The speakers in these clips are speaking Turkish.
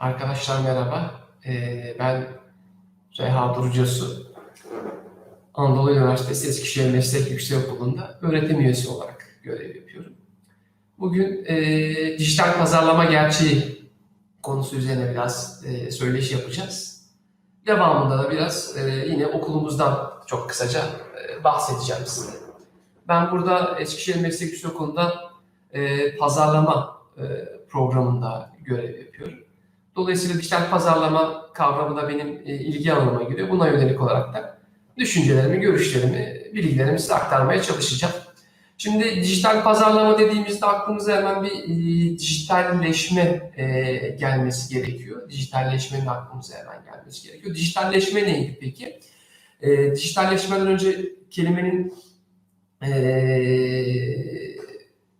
Arkadaşlar merhaba. Ee, ben Reha Durucasu. Anadolu Üniversitesi Eskişehir Meslek Yüksekokulu'nda öğretim üyesi olarak görev yapıyorum. Bugün e, dijital pazarlama gerçeği konusu üzerine biraz e, söyleşi yapacağız. Devamında da biraz e, yine okulumuzdan çok kısaca e, bahsedeceğim size. Ben burada Eskişehir Meslek Yüksekokulu'nda e, pazarlama e, programında görev yapıyorum. Dolayısıyla dijital pazarlama kavramı da benim e, ilgi alanıma giriyor. Buna yönelik olarak da düşüncelerimi, görüşlerimi, bilgilerimi size aktarmaya çalışacağım. Şimdi dijital pazarlama dediğimizde aklımıza hemen bir e, dijitalleşme e, gelmesi gerekiyor. Dijitalleşmenin aklımıza hemen gelmesi gerekiyor. Dijitalleşme neydi peki? E, dijitalleşmeden önce kelimenin e,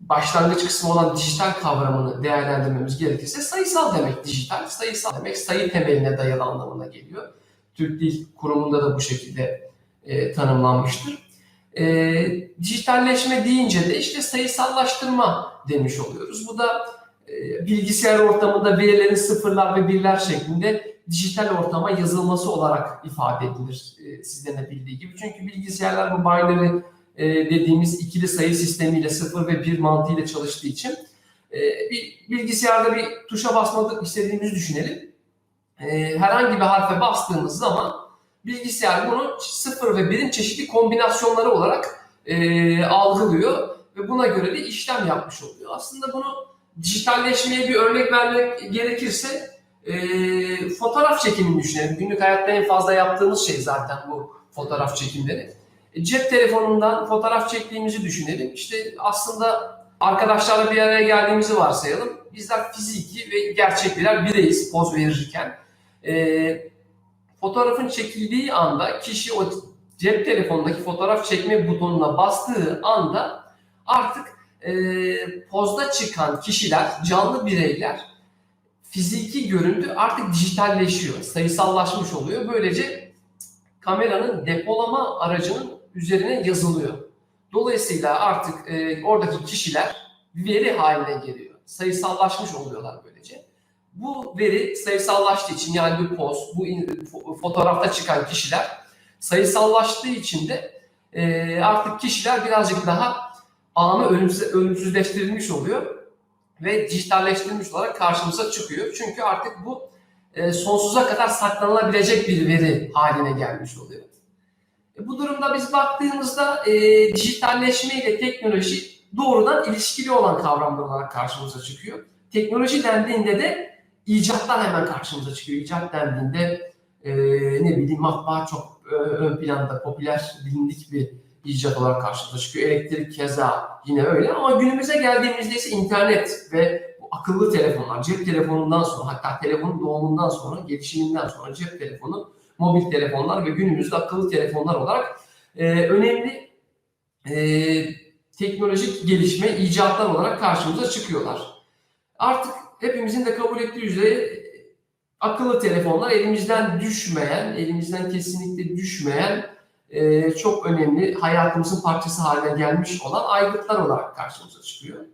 başlangıç kısmı olan dijital kavramını değerlendirmemiz gerekirse sayısal demek dijital. Sayısal demek sayı temeline dayalı anlamına geliyor. Türk Dil Kurumu'nda da bu şekilde e, tanımlanmıştır. E, dijitalleşme deyince de işte sayısallaştırma demiş oluyoruz. Bu da e, bilgisayar ortamında verilerin sıfırlar ve birler şeklinde dijital ortama yazılması olarak ifade edilir e, sizlerin de bildiği gibi. Çünkü bilgisayarlar bu binary e, dediğimiz ikili sayı sistemiyle 0 ve 1 mantığıyla çalıştığı için e, bir bilgisayarda bir tuşa basmak istediğimizi düşünelim. E, herhangi bir harfe bastığımız zaman bilgisayar bunu 0 ve 1'in çeşitli kombinasyonları olarak algılıyor ve buna göre de işlem yapmış oluyor. Aslında bunu dijitalleşmeye bir örnek vermek gerekirse fotoğraf çekimini düşünelim. Günlük hayatta en fazla yaptığımız şey zaten bu fotoğraf çekimleri. Cep telefonundan fotoğraf çektiğimizi düşünelim. İşte aslında arkadaşlarla bir araya geldiğimizi varsayalım. Bizler fiziki ve gerçek birer bireyiz poz verirken. E, fotoğrafın çekildiği anda kişi o cep telefonundaki fotoğraf çekme butonuna bastığı anda artık e, pozda çıkan kişiler, canlı bireyler fiziki görüntü artık dijitalleşiyor, sayısallaşmış oluyor. Böylece kameranın depolama aracının üzerine yazılıyor. Dolayısıyla artık e, oradaki kişiler veri haline geliyor. Sayısallaşmış oluyorlar böylece. Bu veri sayısallaştığı için yani bu in- fo- fotoğrafta çıkan kişiler sayısallaştığı için de e, artık kişiler birazcık daha anı ölümsüz, ölümsüzleştirilmiş oluyor ve dijitalleştirilmiş olarak karşımıza çıkıyor. Çünkü artık bu e, sonsuza kadar saklanılabilecek bir veri haline gelmiş oluyor. E, bu durumda biz baktığımızda e, dijitalleşme ile teknoloji doğrudan ilişkili olan kavramlar olarak karşımıza çıkıyor. Teknoloji dendiğinde de icatlar hemen karşımıza çıkıyor. İcat dendiğinde e, ne bileyim matbaa çok e, ön planda popüler bilindik bir icat olarak karşımıza çıkıyor. Elektrik keza yine öyle ama günümüze geldiğimizde ise internet ve bu akıllı telefonlar, cep telefonundan sonra hatta telefonun doğumundan sonra, gelişiminden sonra cep telefonu, mobil telefonlar ve günümüzde akıllı telefonlar olarak e, önemli e, teknolojik gelişme, icatlar olarak karşımıza çıkıyorlar. Artık hepimizin de kabul ettiği üzere akıllı telefonlar elimizden düşmeyen, elimizden kesinlikle düşmeyen e, çok önemli hayatımızın parçası haline gelmiş olan aygıtlar olarak karşımıza çıkıyor.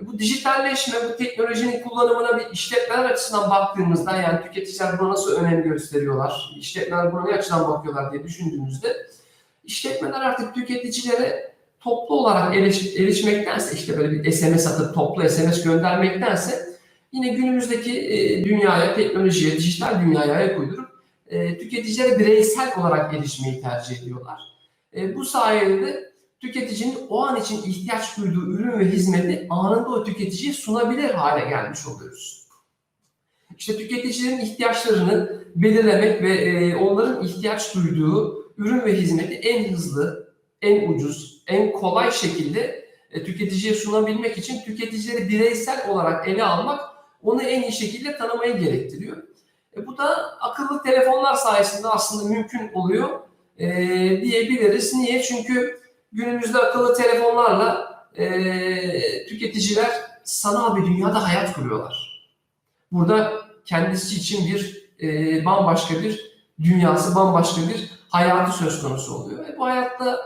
E, bu dijitalleşme, bu teknolojinin kullanımına bir işletmeler açısından baktığımızda yani tüketiciler buna nasıl önem gösteriyorlar, işletmeler buna ne açıdan bakıyorlar diye düşündüğümüzde işletmeler artık tüketicilere toplu olarak eriş, erişmektense işte böyle bir SMS atıp toplu SMS göndermektense yine günümüzdeki e, dünyaya, teknolojiye, dijital dünyaya ayak uydurup e, tüketicilere bireysel olarak erişmeyi tercih ediyorlar. E, bu sayede de tüketicinin o an için ihtiyaç duyduğu ürün ve hizmeti anında o tüketiciye sunabilir hale gelmiş oluyoruz. İşte tüketicilerin ihtiyaçlarını belirlemek ve e, onların ihtiyaç duyduğu ürün ve hizmeti en hızlı, en ucuz, en kolay şekilde e, tüketiciye sunabilmek için tüketicileri bireysel olarak ele almak onu en iyi şekilde tanımayı gerektiriyor. E, bu da akıllı telefonlar sayesinde aslında mümkün oluyor e, diyebiliriz. Niye? Çünkü günümüzde akıllı telefonlarla e, tüketiciler sanal bir dünyada hayat kuruyorlar. Burada kendisi için bir e, bambaşka bir dünyası, bambaşka bir hayatı söz konusu oluyor. E, bu hayatta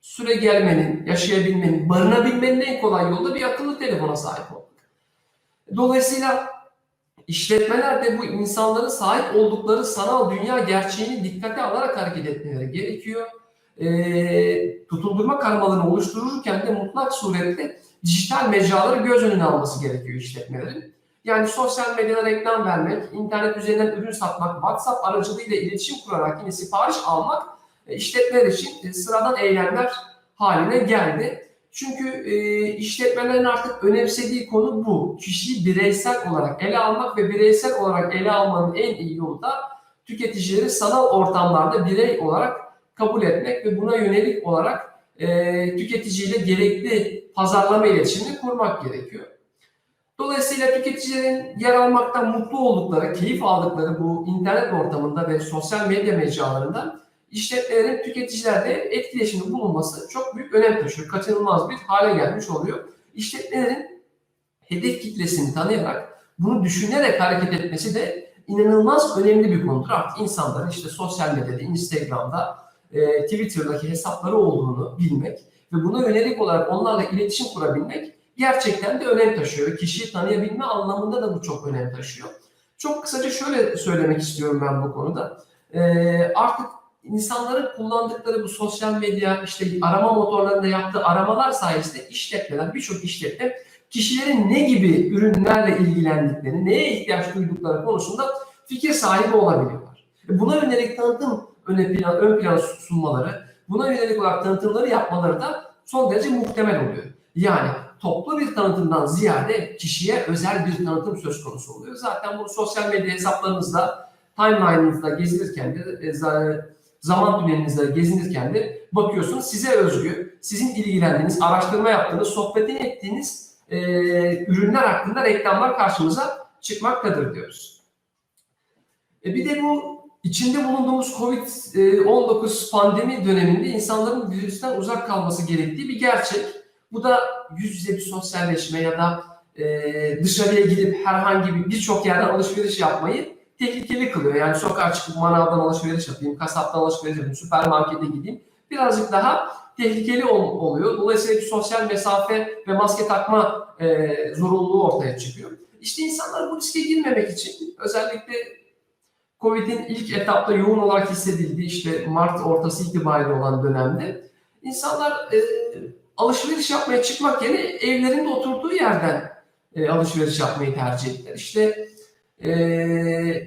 süre gelmenin, yaşayabilmenin, barınabilmenin en kolay yolu bir akıllı telefona sahip olmak. Dolayısıyla İşletmeler de bu insanların sahip oldukları sanal dünya gerçeğini dikkate alarak hareket etmeleri gerekiyor. E, tutuldurma karmalarını oluştururken de mutlak surette dijital mecraları göz önüne alması gerekiyor işletmelerin. Yani sosyal medyada reklam vermek, internet üzerinden ürün satmak, WhatsApp aracılığıyla iletişim kurarak yine sipariş almak e, işletmeler için e, sıradan eylemler haline geldi. Çünkü e, işletmelerin artık önemsediği konu bu. Kişiyi bireysel olarak ele almak ve bireysel olarak ele almanın en iyi yolu da tüketicileri sanal ortamlarda birey olarak kabul etmek ve buna yönelik olarak e, tüketiciyle gerekli pazarlama iletişimini kurmak gerekiyor. Dolayısıyla tüketicilerin yer almaktan mutlu oldukları, keyif aldıkları bu internet ortamında ve sosyal medya mecralarında işletmelerin tüketicilerle etkileşimde bulunması çok büyük önem taşıyor. Kaçınılmaz bir hale gelmiş oluyor. İşletmelerin hedef kitlesini tanıyarak bunu düşünerek hareket etmesi de inanılmaz önemli bir konudur. Artık insanların işte sosyal medyada, Instagram'da, e, Twitter'daki hesapları olduğunu bilmek ve buna yönelik olarak onlarla iletişim kurabilmek gerçekten de önem taşıyor. Kişiyi tanıyabilme anlamında da bu çok önem taşıyor. Çok kısaca şöyle söylemek istiyorum ben bu konuda. E, artık insanların kullandıkları bu sosyal medya, işte arama motorlarında yaptığı aramalar sayesinde işletmeler, birçok işletme kişilerin ne gibi ürünlerle ilgilendiklerini, neye ihtiyaç duydukları konusunda fikir sahibi olabiliyorlar. Buna yönelik tanıtım ön plan, ön plan sunmaları, buna yönelik olarak tanıtımları yapmaları da son derece muhtemel oluyor. Yani toplu bir tanıtımdan ziyade kişiye özel bir tanıtım söz konusu oluyor. Zaten bu sosyal medya hesaplarınızda, timeline'ınızda gezinirken de, zaman tünelinizde gezinirken de bakıyorsunuz size özgü, sizin ilgilendiğiniz, araştırma yaptığınız, sohbetini ettiğiniz e, ürünler hakkında reklamlar karşımıza çıkmaktadır diyoruz. E bir de bu içinde bulunduğumuz Covid-19 pandemi döneminde insanların virüsten uzak kalması gerektiği bir gerçek. Bu da yüz yüze bir sosyalleşme ya da e, dışarıya gidip herhangi bir birçok yerden alışveriş yapmayı tehlikeli kılıyor. Yani sokağa çıkıp manavdan alışveriş yapayım, kasaptan alışveriş yapayım, süpermarkete gideyim. Birazcık daha tehlikeli ol, oluyor. Dolayısıyla bir sosyal mesafe ve maske takma e, zorunluluğu ortaya çıkıyor. İşte insanlar bu riske girmemek için özellikle Covid'in ilk etapta yoğun olarak hissedildiği işte Mart ortası itibariyle olan dönemde insanlar e, alışveriş yapmaya çıkmak yerine evlerinde oturduğu yerden e, alışveriş yapmayı tercih ettiler. İşte e,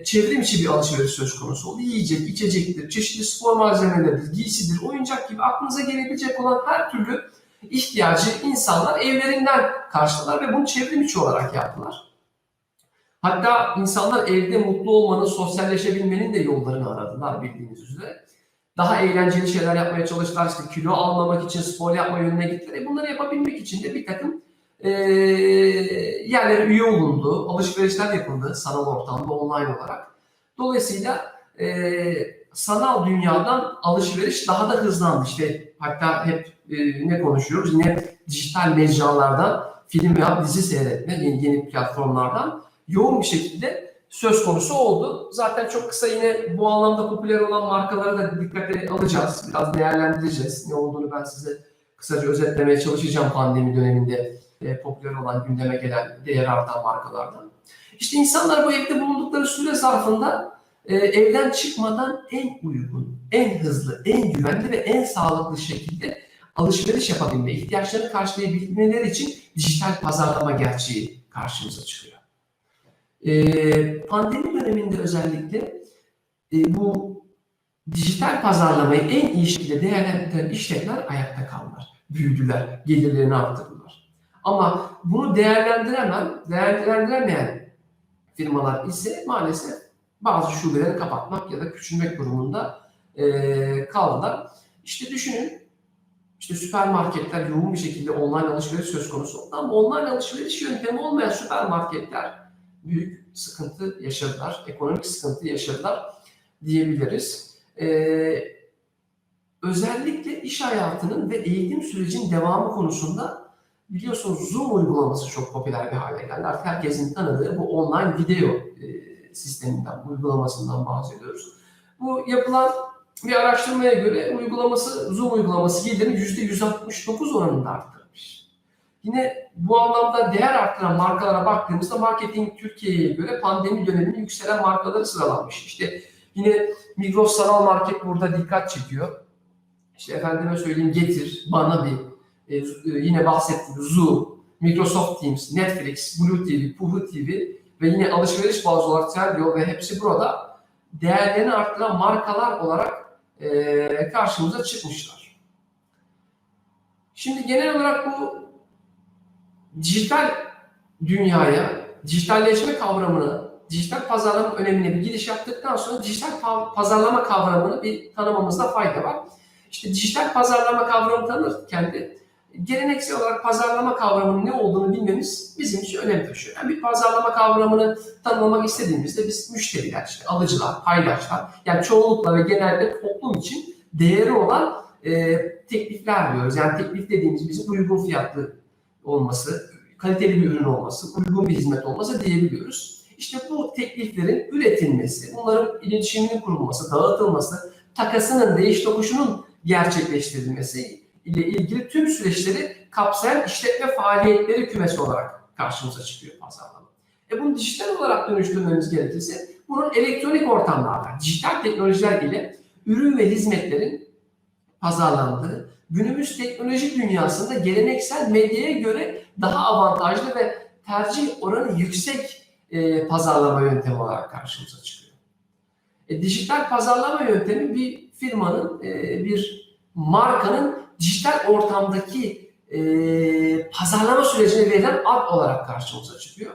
çevrim içi bir alışveriş söz konusu oldu. Yiyecek, içecektir, çeşitli spor malzemeleridir, giysidir, oyuncak gibi aklınıza gelebilecek olan her türlü ihtiyacı insanlar evlerinden karşıladılar ve bunu çevrim içi olarak yaptılar. Hatta insanlar evde mutlu olmanın, sosyalleşebilmenin de yollarını aradılar bildiğiniz üzere. Daha eğlenceli şeyler yapmaya çalıştılar. İşte kilo almamak için spor yapma yönüne gittiler. E bunları yapabilmek için de bir takım e, yerlere üye olundu. Alışverişler yapıldı sanal ortamda online olarak. Dolayısıyla e, sanal dünyadan alışveriş daha da hızlandı. İşte hatta hep e, ne konuşuyoruz? Yine dijital mecralardan film veya dizi seyretme yeni, yeni platformlardan yoğun bir şekilde söz konusu oldu. Zaten çok kısa yine bu anlamda popüler olan markaları da dikkate alacağız. Biraz değerlendireceğiz. Ne olduğunu ben size kısaca özetlemeye çalışacağım pandemi döneminde e, popüler olan gündeme gelen değer artan markalardan. İşte insanlar bu evde bulundukları süre zarfında e, evden çıkmadan en uygun, en hızlı, en güvenli ve en sağlıklı şekilde alışveriş yapabilme, ihtiyaçlarını karşılayabilmeleri için dijital pazarlama gerçeği karşımıza çıkıyor. E, pandemi döneminde özellikle e, bu dijital pazarlamayı en iyi şekilde değerlendiren işletmeler ayakta kaldılar. Büyüdüler, gelirlerini arttırdılar. Ama bunu değerlendiremem, değerlendiremeyen firmalar ise maalesef bazı şubeleri kapatmak ya da küçülmek durumunda e, kaldılar. İşte düşünün, işte süpermarketler yoğun bir şekilde online alışveriş söz konusu oldu ama online alışveriş yöntemi olmayan süpermarketler büyük sıkıntı yaşadılar, ekonomik sıkıntı yaşadılar diyebiliriz. Ee, özellikle iş hayatının ve eğitim sürecinin devamı konusunda biliyorsunuz Zoom uygulaması çok popüler bir hale geldi. Artık herkesin tanıdığı bu online video e, sisteminden, uygulamasından bahsediyoruz. Bu yapılan bir araştırmaya göre uygulaması, Zoom uygulaması gelirini %169 oranında arttırmış. Yine bu anlamda değer arttıran markalara baktığımızda marketing Türkiye'ye göre pandemi döneminde yükselen markaları sıralanmış. İşte yine Migros Sanal Market burada dikkat çekiyor. İşte efendime söyleyeyim Getir, Banabi, e, e, yine bahsettiğim Zoo, Microsoft Teams, Netflix, Blue TV, Puhu TV ve yine alışveriş bazı olarak Trendyol ve hepsi burada değerlerini arttıran markalar olarak e, karşımıza çıkmışlar. Şimdi genel olarak bu dijital dünyaya, dijitalleşme kavramını, dijital pazarlama önemine bir giriş yaptıktan sonra dijital pa- pazarlama kavramını bir tanımamızda fayda var. İşte dijital pazarlama kavramını tanırken de geleneksel olarak pazarlama kavramının ne olduğunu bilmemiz bizim için önem taşıyor. Yani bir pazarlama kavramını tanımlamak istediğimizde biz müşteriler, işte alıcılar, paydaşlar, yani çoğunlukla ve genelde toplum için değeri olan e, teklifler diyoruz. Yani teklif dediğimiz bizim uygun fiyatlı olması, kaliteli bir ürün olması, uygun bir hizmet olması diyebiliyoruz. İşte bu tekliflerin üretilmesi, bunların iletişiminin kurulması, dağıtılması, takasının, değiş tokuşunun gerçekleştirilmesi ile ilgili tüm süreçleri kapsayan işletme faaliyetleri kümesi olarak karşımıza çıkıyor pazarlama. E bunu dijital olarak dönüştürmemiz gerekirse bunun elektronik ortamlarda, dijital teknolojiler ile ürün ve hizmetlerin pazarlandığı, günümüz teknoloji dünyasında geleneksel medyaya göre daha avantajlı ve tercih oranı yüksek e, pazarlama yöntemi olarak karşımıza çıkıyor. E, dijital pazarlama yöntemi bir firmanın, e, bir markanın dijital ortamdaki e, pazarlama sürecine verilen ad olarak karşımıza çıkıyor.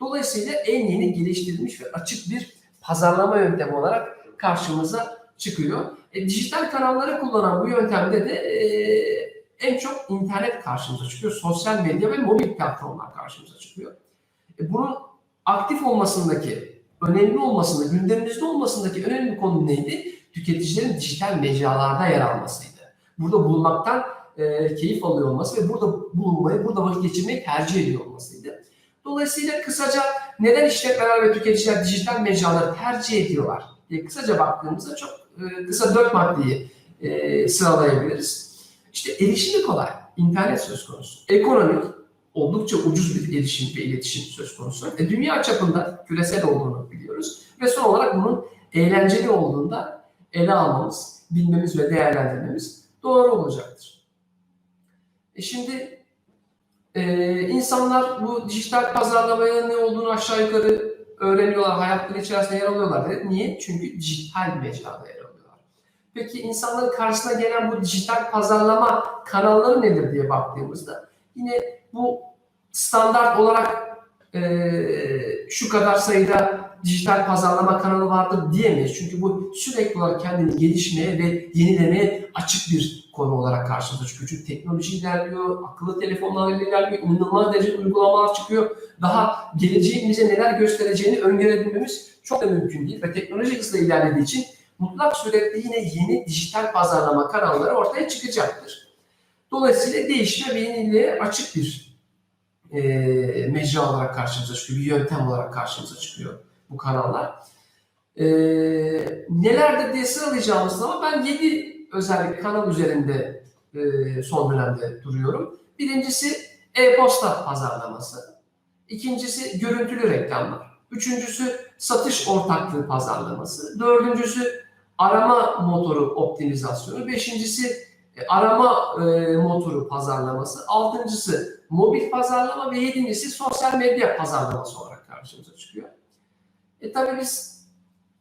Dolayısıyla en yeni geliştirilmiş ve açık bir pazarlama yöntemi olarak karşımıza çıkıyor. E, dijital kanalları kullanan bu yöntemde de e, en çok internet karşımıza çıkıyor. Sosyal medya ve mobil platformlar karşımıza çıkıyor. E, bunun aktif olmasındaki, önemli olmasında, gündemimizde olmasındaki önemli konu neydi? Tüketicilerin dijital mecralarda yer almasıydı. Burada bulunmaktan e, keyif alıyor olması ve burada bulunmayı, burada vakit geçirmeyi tercih ediyor olmasıydı. Dolayısıyla kısaca neden işletmeler ve tüketiciler dijital mecraları tercih ediyorlar diye kısaca baktığımızda çok kısa dört maddeyi e, sıralayabiliriz. İşte erişimi kolay, internet söz konusu. Ekonomik, oldukça ucuz bir erişim ve iletişim söz konusu. E, dünya çapında küresel olduğunu biliyoruz. Ve son olarak bunun eğlenceli olduğunda ele almamız, bilmemiz ve değerlendirmemiz doğru olacaktır. E şimdi e, insanlar bu dijital pazarlamaya ne olduğunu aşağı yukarı öğreniyorlar, hayatları içerisinde yer alıyorlar. Niye? Çünkü dijital mecrada yer. Peki insanların karşısına gelen bu dijital pazarlama kanalları nedir diye baktığımızda yine bu standart olarak e, şu kadar sayıda dijital pazarlama kanalı vardır diyemeyiz. Çünkü bu sürekli olarak kendini gelişmeye ve yenilemeye açık bir konu olarak karşımıza çıkıyor. Çünkü teknoloji ilerliyor, akıllı telefonlar ilerliyor, inanılmaz derece uygulamalar çıkıyor. Daha geleceğin neler göstereceğini öngörebilmemiz çok da mümkün değil. Ve teknoloji hızla ilerlediği için mutlak surette yine yeni dijital pazarlama kanalları ortaya çıkacaktır. Dolayısıyla değişime ve yeniliğe açık bir e, mecra olarak karşımıza çıkıyor, bir yöntem olarak karşımıza çıkıyor bu kanallar. E, nelerdir diye sıralayacağımız zaman ben 7 özellikle kanal üzerinde e, son dönemde duruyorum. Birincisi e-posta pazarlaması. İkincisi görüntülü reklamlar. Üçüncüsü satış ortaklığı pazarlaması. Dördüncüsü arama motoru optimizasyonu. Beşincisi e, arama e, motoru pazarlaması. Altıncısı mobil pazarlama ve yedincisi sosyal medya pazarlaması olarak karşımıza çıkıyor. E tabii biz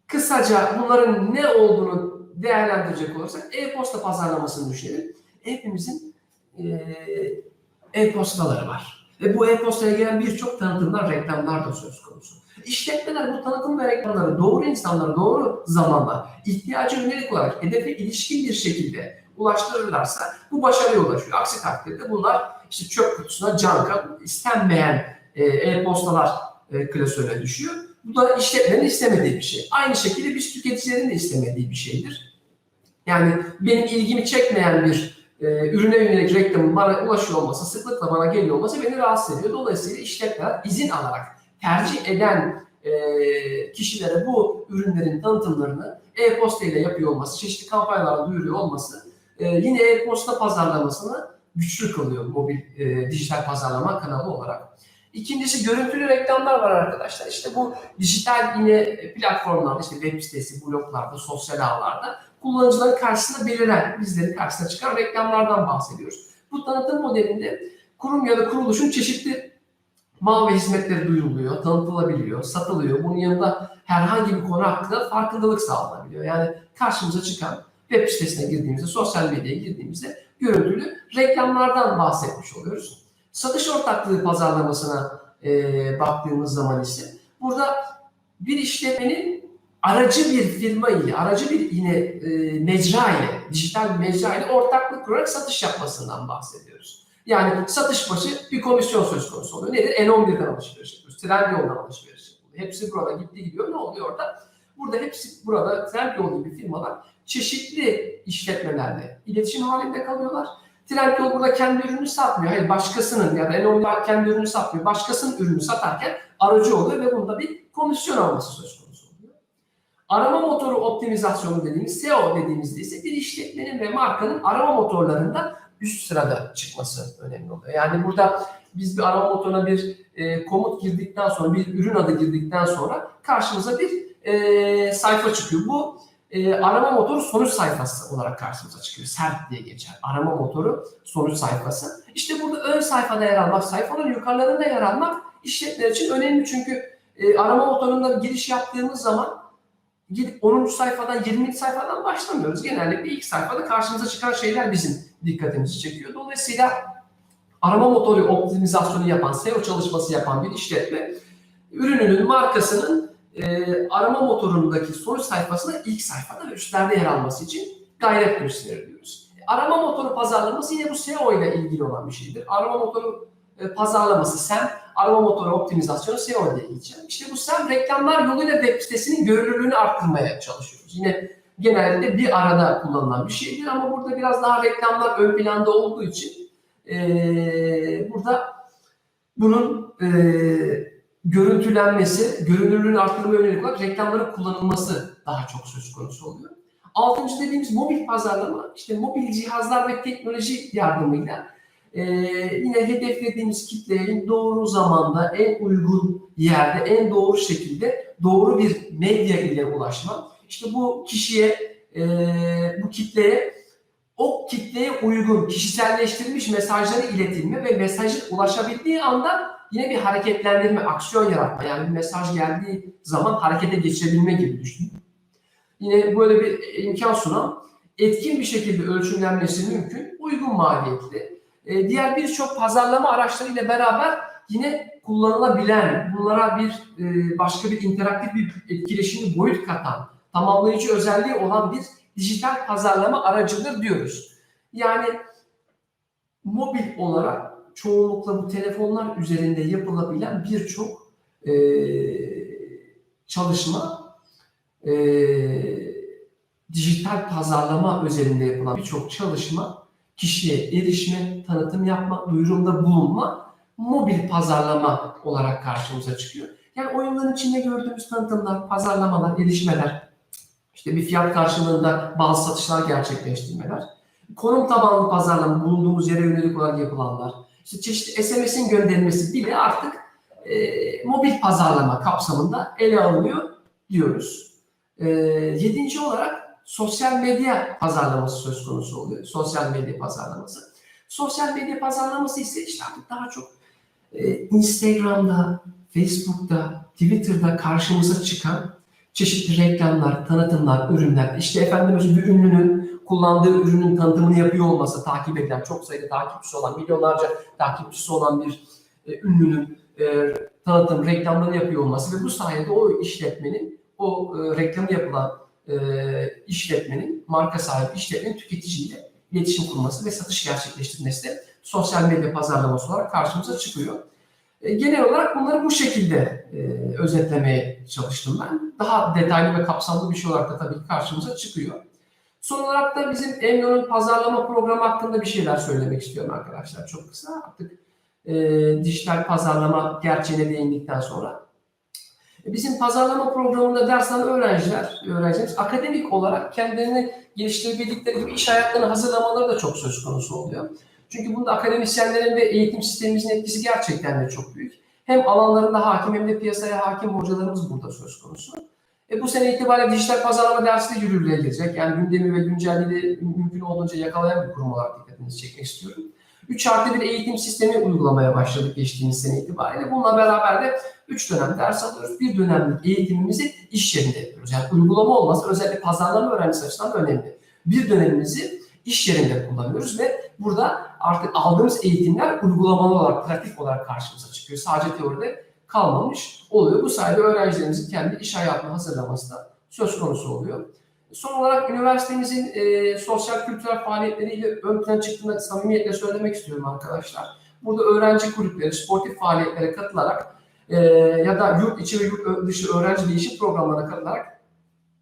kısaca bunların ne olduğunu değerlendirecek olursak e-posta pazarlamasını düşünelim. Hepimizin e, e-postaları var. Ve bu e-postaya gelen birçok tanıtımlar, reklamlar da söz konusu. İşletmeler bu tanıtım ve reklamları doğru insanlara doğru zamanda ihtiyacı yönelik olarak hedefe ilişkin bir şekilde ulaştırırlarsa bu başarıya ulaşıyor. Aksi takdirde bunlar işte çöp kutusuna canka istenmeyen e, e-postalar e, klasörüne düşüyor. Bu da işletmenin istemediği bir şey. Aynı şekilde biz tüketicilerin de istemediği bir şeydir. Yani benim ilgimi çekmeyen bir e, ürüne yönelik reklamın bana ulaşıyor olması, sıklıkla bana geliyor olması beni rahatsız ediyor. Dolayısıyla işletmeler izin alarak tercih eden e, kişilere bu ürünlerin tanıtımlarını e-posta ile yapıyor olması, çeşitli kampanyalarla duyuruyor olması e, yine e-posta pazarlamasını güçlü kılıyor mobil e, dijital pazarlama kanalı olarak. İkincisi görüntülü reklamlar var arkadaşlar. İşte bu dijital yine platformlarda, işte web sitesi, bloglarda, sosyal ağlarda kullanıcıların karşısında beliren, bizlerin karşısına çıkan reklamlardan bahsediyoruz. Bu tanıtım modelinde kurum ya da kuruluşun çeşitli mal ve hizmetleri duyuruluyor, tanıtılabiliyor, satılıyor. Bunun yanında herhangi bir konu hakkında farkındalık sağlanabiliyor. Yani karşımıza çıkan web sitesine girdiğimizde, sosyal medyaya girdiğimizde görüntülü reklamlardan bahsetmiş oluyoruz. Satış ortaklığı pazarlamasına e, baktığımız zaman ise burada bir işletmenin aracı bir firma ile, aracı bir yine e, mecra ile, dijital mecra ile ortaklık kurarak satış yapmasından bahsediyoruz. Yani satış başı bir komisyon söz konusu oluyor. Nedir? N11'den alışveriş yapıyoruz. Trendyol'dan alışveriş yapıyoruz. Hepsi burada gitti gidiyor. Ne oluyor orada? Burada hepsi burada Trendyol gibi firmalar çeşitli işletmelerle iletişim halinde kalıyorlar. Trendyol burada kendi ürünü satmıyor. Hayır başkasının ya da N11 kendi ürünü satmıyor. Başkasının ürünü satarken aracı oluyor ve bunda bir komisyon alması söz konusu oluyor. Arama motoru optimizasyonu dediğimiz SEO dediğimizde ise bir işletmenin ve markanın arama motorlarında üst sırada çıkması önemli oluyor. Yani burada biz bir arama motoruna bir e, komut girdikten sonra, bir ürün adı girdikten sonra karşımıza bir e, sayfa çıkıyor. Bu e, arama motoru sonuç sayfası olarak karşımıza çıkıyor. SERP diye geçer. Arama motoru sonuç sayfası. İşte burada ön sayfada yer almak, sayfanın yukarılarında yer almak işletmeler için önemli. Çünkü e, arama motorunda giriş yaptığımız zaman gidip 10. sayfadan 20. sayfadan başlamıyoruz. Genellikle ilk sayfada karşımıza çıkan şeyler bizim dikkatimizi çekiyor. Dolayısıyla arama motoru optimizasyonu yapan, SEO çalışması yapan bir işletme ürününün markasının e, arama motorundaki sonuç sayfasında ilk sayfada ve üstlerde yer alması için gayret gösteriyoruz. Arama motoru pazarlaması yine bu SEO ile ilgili olan bir şeydir. Arama motoru e, pazarlaması SEM, arama motoru optimizasyonu SEO ile ilgili. İşte bu SEM reklamlar yoluyla web sitesinin görünürlüğünü arttırmaya çalışıyoruz. Yine genelde bir arada kullanılan bir şeydir ama burada biraz daha reklamlar ön planda olduğu için e, burada bunun e, görüntülenmesi, görünürlüğünü arttırmaya yönelik olarak reklamların kullanılması daha çok söz konusu oluyor. Altıncı dediğimiz mobil pazarlama, işte mobil cihazlar ve teknoloji yardımıyla e, yine hedeflediğimiz kitleye doğru zamanda, en uygun yerde, en doğru şekilde doğru bir medya ile ulaşma. İşte bu kişiye, e, bu kitleye, o kitleye uygun, kişiselleştirilmiş mesajları iletilme ve mesajın ulaşabildiği anda yine bir hareketlendirme, aksiyon yaratma. Yani bir mesaj geldiği zaman harekete geçirebilme gibi düşünün. Yine böyle bir imkan sunan, etkin bir şekilde ölçümlenmesi mümkün, uygun maliyetli. E, diğer birçok pazarlama araçlarıyla beraber yine kullanılabilen, bunlara bir e, başka bir interaktif bir etkileşimli boyut katan, tamamlayıcı özelliği olan bir dijital pazarlama aracıdır diyoruz. Yani mobil olarak çoğunlukla bu telefonlar üzerinde yapılabilen birçok e, çalışma e, dijital pazarlama üzerinde yapılan birçok çalışma kişiye erişme, tanıtım yapma, duyurumda bulunma, mobil pazarlama olarak karşımıza çıkıyor. Yani oyunların içinde gördüğümüz tanıtımlar, pazarlamalar, erişmeler, işte bir fiyat karşılığında bazı satışlar gerçekleştirmeler, konum tabanlı pazarlama, bulunduğumuz yere yönelik olarak yapılanlar, işte çeşitli SMS'in gönderilmesi bile artık e, mobil pazarlama kapsamında ele alınıyor diyoruz. E, yedinci olarak sosyal medya pazarlaması söz konusu oluyor. Sosyal medya pazarlaması. Sosyal medya pazarlaması ise işte artık daha çok e, Instagram'da, Facebook'ta, Twitter'da karşımıza çıkan çeşitli reklamlar, tanıtımlar, ürünler. İşte efendim bir ünlünün kullandığı ürünün tanıtımını yapıyor olması, takip edilen, çok sayıda takipçisi olan, milyonlarca takipçisi olan bir e, ünlünün e, tanıtım, reklamlarını yapıyor olması ve bu sayede o işletmenin, o e, reklamı yapılan e, işletmenin, marka sahibi işletmenin tüketiciyle iletişim kurması ve satış gerçekleştirmesi de sosyal medya pazarlaması olarak karşımıza çıkıyor. E, genel olarak bunları bu şekilde e, özetlemeye çalıştım ben. Daha detaylı ve kapsamlı bir şey olarak da tabii karşımıza çıkıyor. Son olarak da bizim Emno'nun pazarlama programı hakkında bir şeyler söylemek istiyorum arkadaşlar. Çok kısa artık e, dijital pazarlama gerçeğine değindikten sonra. E, bizim pazarlama programında ders alan öğrenciler, öğrencilerimiz akademik olarak kendilerini geliştirebildikleri gibi iş hayatlarını hazırlamaları da çok söz konusu oluyor. Çünkü bunda akademisyenlerin ve eğitim sistemimizin etkisi gerçekten de çok büyük. Hem alanlarında hakim hem de piyasaya hakim hocalarımız burada söz konusu. E bu sene itibariyle dijital pazarlama dersi de yürürlüğe girecek. Yani gündemi ve güncelliği mümkün olduğunca yakalayan bir kurum olarak dikkatinizi çekmek istiyorum. 3 artı bir eğitim sistemi uygulamaya başladık geçtiğimiz sene itibariyle. Bununla beraber de 3 dönem ders alıyoruz. Bir dönemlik eğitimimizi iş yerinde yapıyoruz. Yani uygulama olması özellikle pazarlama öğrencisi açısından da önemli. Bir dönemimizi iş yerinde kullanıyoruz ve burada artık aldığımız eğitimler uygulamalı olarak, pratik olarak karşımıza çıkıyor. Sadece teoride kalmamış oluyor. Bu sayede öğrencilerimizin kendi iş hayatına hazırlaması da söz konusu oluyor. Son olarak üniversitemizin e, sosyal kültürel faaliyetleriyle ön plana çıktığını samimiyetle söylemek istiyorum arkadaşlar. Burada öğrenci kulüpleri, sportif faaliyetlere katılarak e, ya da yurt içi ve yurt dışı öğrenci değişim programlarına katılarak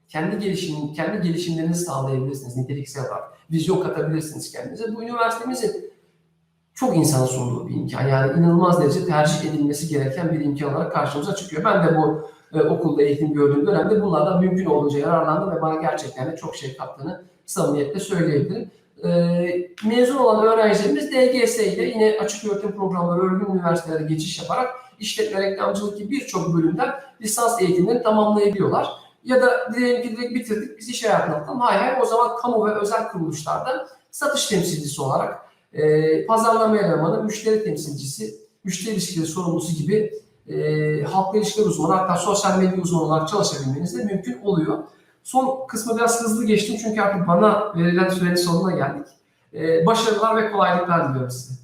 kendi gelişim, kendi gelişimlerinizi sağlayabilirsiniz niteliksel olarak. Vizyon katabilirsiniz kendinize. Bu üniversitemizin çok insana sunduğu bir imkan. Yani inanılmaz derece tercih edilmesi gereken bir imkan olarak karşımıza çıkıyor. Ben de bu e, okulda eğitim gördüğüm dönemde bunlardan mümkün olduğunca yararlandım ve bana gerçekten de çok şey kattığını samimiyetle söyleyebilirim. E, mezun olan öğrencilerimiz DGS ile yine açık öğretim programları örgün üniversitelere geçiş yaparak işletme reklamcılık gibi birçok bölümden lisans eğitimlerini tamamlayabiliyorlar. Ya da diyelim ki direkt bitirdik biz iş hayatına atalım. Hayır hayır o zaman kamu ve özel kuruluşlarda satış temsilcisi olarak e, pazarlama elemanı, müşteri temsilcisi, müşteri ilişkileri sorumlusu gibi e, halkla ilişkiler uzmanı hatta sosyal medya uzmanı olarak çalışabilmeniz de mümkün oluyor. Son kısmı biraz hızlı geçtim çünkü artık bana verilen sürenin sonuna geldik. E, başarılar ve kolaylıklar diliyorum size.